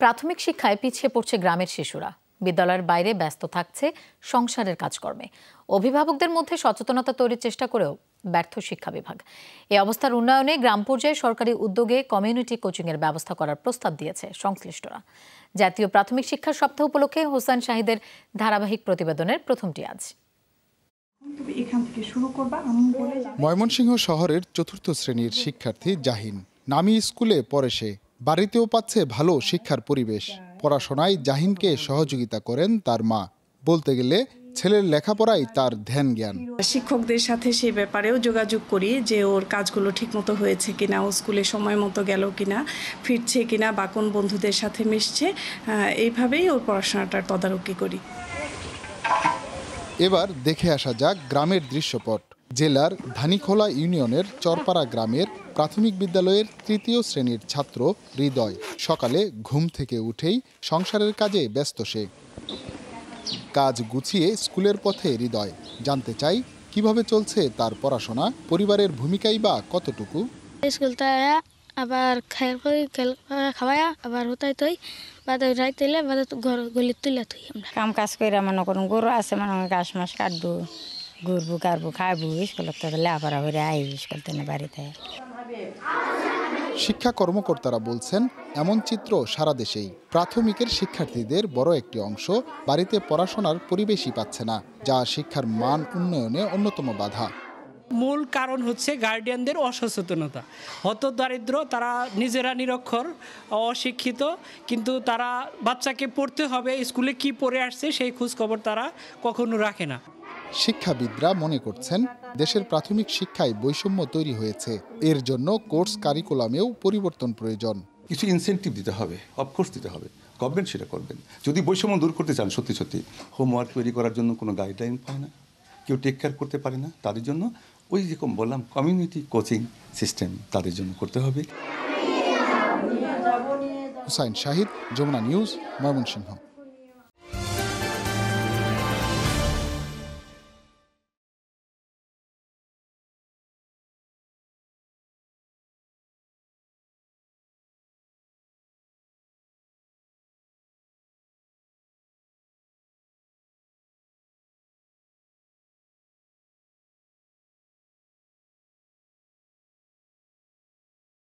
প্রাথমিক শিক্ষায় পিছিয়ে পড়ছে গ্রামের শিশুরা। বিদ্যালয়ের বাইরে ব্যস্ত থাকছে সংসারের কাজকর্মে। অভিভাবকদের মধ্যে সচেতনতা তৈরির চেষ্টা করেও ব্যর্থ শিক্ষা বিভাগ। এই অবস্থার উন্নয়নে গ্রাম পর্যায়ে সরকারি উদ্যোগে কমিউনিটি কোচিংয়ের ব্যবস্থা করার প্রস্তাব দিয়েছে সংশ্লিষ্টরা। জাতীয় প্রাথমিক শিক্ষা সপ্তাহ উপলক্ষে হোসেন শাহিদের ধারাবাহিক প্রতিবেদনের প্রথমটি আজ। তুমি এখান থেকে শুরু করবা ময়মনসিংহ শহরের চতুর্থ শ্রেণির শিক্ষার্থী জাহিন। নামি স্কুলে পড়ে সে। বাড়িতেও পাচ্ছে ভালো শিক্ষার পরিবেশ। পড়াশোনায় জাহিনকে সহযোগিতা করেন তার মা। বলতে গেলে ছেলের লেখাপড়াই তার ধ্যান জ্ঞান শিক্ষকদের সাথে সেই ব্যাপারেও যোগাযোগ করি যে ওর কাজগুলো ঠিকমতো হয়েছে কিনা ও স্কুলে সময় মতো গেল কিনা ফিরছে কিনা বা কোন বন্ধুদের সাথে মিশছে এইভাবেই ওর পড়াশোনাটার তদারকি করি। এবার দেখে আসা যাক গ্রামের দৃশ্যপট। জেলার ধানিখোলা ইউনিয়নের চরপাড়া গ্রামের প্রাথমিক বিদ্যালয়ের তৃতীয় শ্রেণির ছাত্র হৃদয়। সকালে ঘুম থেকে উঠেই সংসারের কাজে ব্যস্ত সে। কাজ গুছিয়ে স্কুলের পথে হৃদয়। জানতে চাই কীভাবে চলছে তার পড়াশোনা? পরিবারের ভূমিকাই বা কতটুকু? স্কুল আবার খেল করি খেল খাওয়াই আবার হতাই তৈ বাদে রাইতে বাদে ঘর গলি তুলে থই আমরা। কাম কাজ করে মনে করুন গরু আছে মনে ঘাস মাস কাটবো। ঘুরবো কাটবো খাব স্কুলত তো লেখাপড়া করে আই স্কুল থেকে বাড়িতে। শিক্ষা কর্মকর্তারা বলছেন এমন চিত্র সারা দেশেই। প্রাথমিকের শিক্ষার্থীদের বড় একটি অংশ বাড়িতে পড়াশোনার পরিবেশই পাচ্ছে না যা শিক্ষার মান উন্নয়নে অন্যতম বাধা। মূল কারণ হচ্ছে গার্ডিয়ানদের অসচেতনতা। হত দারিদ্র তারা নিজেরা নিরক্ষর অশিক্ষিত কিন্তু তারা বাচ্চাকে পড়তে হবে স্কুলে কি পড়ে আসছে সেই খোঁজ খবর তারা কখনো রাখে না। শিক্ষাবিদরা মনে করছেন দেশের প্রাথমিক শিক্ষায় বৈষম্য তৈরি হয়েছে। এর জন্য কোর্স কারিকুলামেও পরিবর্তন প্রয়োজন। কিছু ইনসেন্টিভ দিতে হবে অফকোর্স দিতে হবে। গভর্নমেন্ট সেটা করবেন যদি বৈষম্য দূর করতে চান সত্যি সত্যি হোমওয়ার্ক তৈরি করার জন্য কোনো গাইডলাইন পায় না। কেউ টেক কেয়ার করতে পারে না তাদের জন্য ওই যেরকম বললাম কমিউনিটি কোচিং সিস্টেম তাদের জন্য করতে হবে। হুসাইন শাহিদ যমুনা নিউজ ময়মনসিংহ।